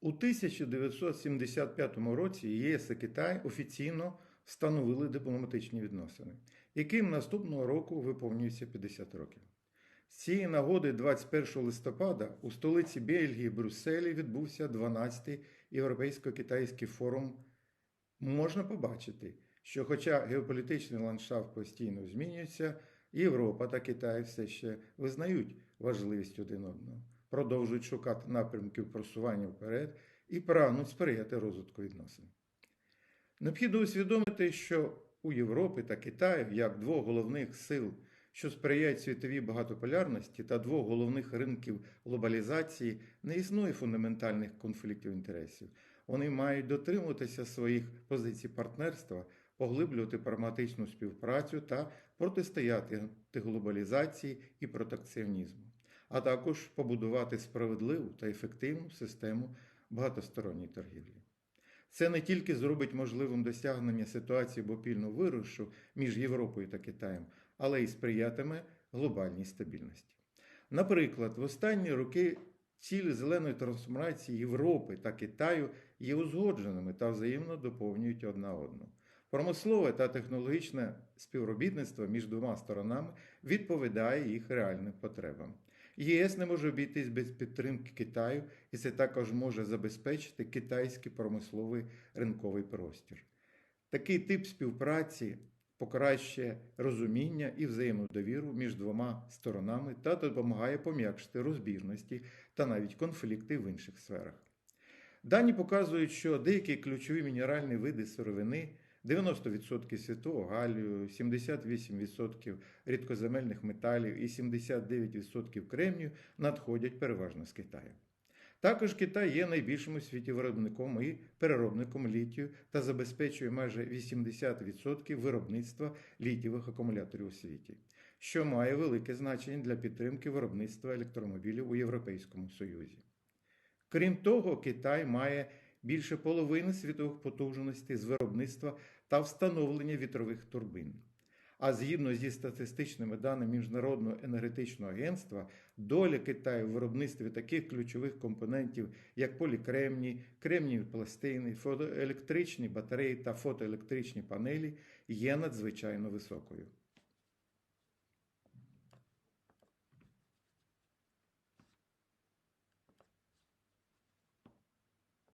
У 1975 році ЄС і Китай офіційно встановили дипломатичні відносини, яким наступного року виповнюється 50 років. З цієї нагоди 21 листопада у столиці Бельгії Брюсселі відбувся 12-й європейсько-китайський форум. Можна побачити, що, хоча геополітичний ландшафт постійно змінюється, Європа та Китай все ще визнають важливість один одного, продовжують шукати напрямків просування вперед і прагнуть сприяти розвитку відносин. Необхідно усвідомити, що у Європи та Китаю, як двох головних сил, що сприяють світовій багатополярності та двох головних ринків глобалізації, не існує фундаментальних конфліктів інтересів. Вони мають дотримуватися своїх позицій партнерства, поглиблювати прагматичну співпрацю та протистояти глобалізації і протекціонізму, а також побудувати справедливу та ефективну систему багатосторонньої торгівлі. Це не тільки зробить можливим досягнення ситуації бопільного вирушу між Європою та Китаєм, але й сприятиме глобальній стабільності. Наприклад, в останні роки цілі зеленої трансформації Європи та Китаю є узгодженими та взаємно доповнюють одна одну. Промислове та технологічне співробітництво між двома сторонами відповідає їх реальним потребам. ЄС не може обійтись без підтримки Китаю, і це також може забезпечити китайський промисловий ринковий простір. Такий тип співпраці покращує розуміння і взаємну довіру між двома сторонами та допомагає пом'якшити розбіжності та навіть конфлікти в інших сферах. Дані показують, що деякі ключові мінеральні види сировини 90% світового галію, 78% рідкоземельних металів і 79% кремнію надходять переважно з Китаю. Також Китай є найбільшим у світі виробником і переробником літію та забезпечує майже 80% виробництва літієвих акумуляторів у світі, що має велике значення для підтримки виробництва електромобілів у Європейському Союзі. Крім того, Китай має більше половини світових потужностей з виробництва та встановлення вітрових турбин. А згідно зі статистичними даними Міжнародного енергетичного агентства, доля Китаю в виробництві таких ключових компонентів, як полікремній, кремнієві пластини, фотоелектричні батареї та фотоелектричні панелі, є надзвичайно високою.